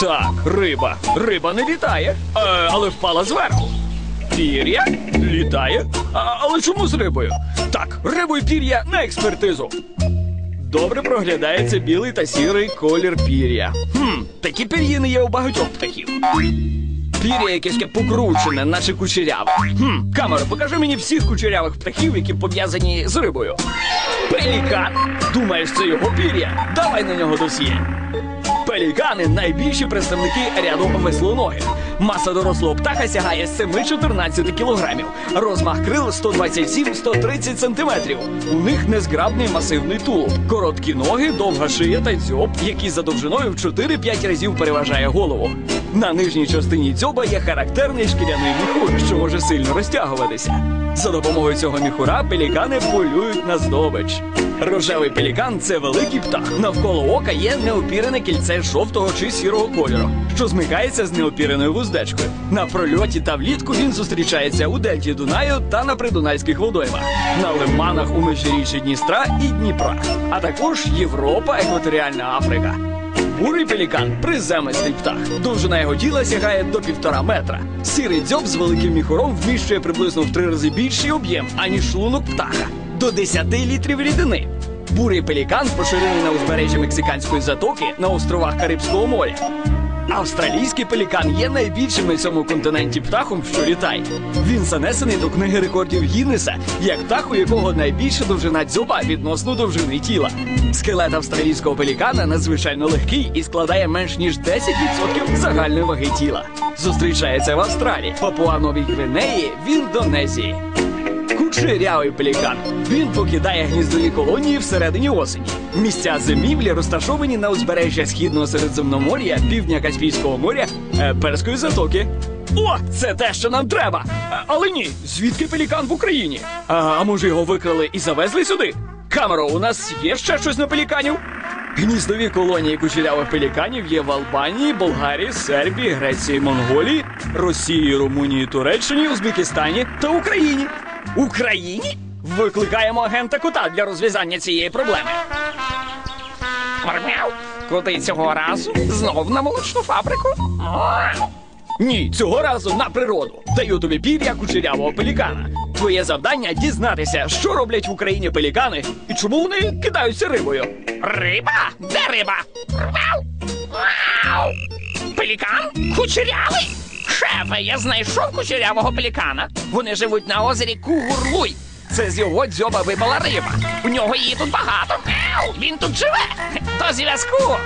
Так, риба. Риба не літає, е, але впала зверху. Пір'я літає. А, але чому з рибою? Так, рибу і пір'я на експертизу. Добре проглядається білий та сірий колір пір'я. Хм, такі пір'їни є у багатьох птахів. Пір'я якесь покручене, наче кучеряве. Хм, камера, покажи мені всіх кучерявих птахів, які пов'язані з рибою. Пелікан? Думаєш, це його пір'я? Давай на нього досьє. Пелікани найбільші представники ряду веслоногих. Маса дорослого птаха сягає 7-14 кілограмів. Розмах крил 127-130 сантиметрів. У них незграбний масивний тулуб, короткі ноги, довга шия та дзьоб, який за довжиною в 4-5 разів переважає голову. На нижній частині дзьоба є характерний шкіряний міхур, що може сильно розтягуватися. За допомогою цього міхура пелікани полюють на здобич. Рожевий пелікан це великий птах. Навколо ока є неопірене кільце жовтого чи сірого кольору, що змикається з неопіреною вуздечкою. На прольоті та влітку він зустрічається у дельті Дунаю та на придунайських водоймах, на лиманах у межиріччі Дністра і Дніпра, а також Європа, екваторіальна Африка. Бурий пелікан приземистий птах. Довжина його тіла сягає до півтора метра. Сірий дзьоб з великим міхуром вміщує приблизно в три рази більший об'єм, аніж шлунок птаха до 10 літрів рідини. Бурий пелікан поширений на узбережжі Мексиканської затоки на островах Карибського моря. Австралійський пелікан є найбільшим на цьому континенті птахом, що літає. Він занесений до книги рекордів Гіннеса, як птах, у якого найбільша довжина дзьоба відносно довжини тіла. Скелет австралійського пелікана надзвичайно легкий і складає менш ніж 10% загальної ваги тіла. Зустрічається в Австралії, Папуа-Новій Гвинеї, в Індонезії. Кучерявий пелікан. Він покидає гніздові колонії всередині осені. Місця зимівлі розташовані на узбережжя східного Середземномор'я, півдня Каспійського моря, е, Перської затоки. О, це те, що нам треба. Е, Але ні, звідки пелікан в Україні? А, а може його викрали і завезли сюди? Камеро, у нас є ще щось на пеліканів? Гніздові колонії кучерявих пеліканів є в Албанії, Болгарії, Сербії, Греції, Монголії, Росії, Румунії, Туреччині, Узбекистані та Україні. Україні? Викликаємо агента кота для розв'язання цієї проблеми. Мармяу, куди цього разу? Знов на молочну фабрику? Ні, цього разу на природу. Даю тобі пір'я кучерявого пелікана. Твоє завдання дізнатися, що роблять в Україні пелікани і чому вони кидаються рибою. Риба? Де риба? Пелікан? Кучерявий? Шефе, я знайшов кучерявого пелікана. Вони живуть на озері Кугурлуй. Це з його дзьоба випала риба. У нього її тут багато. Він тут живе. До зв'язку.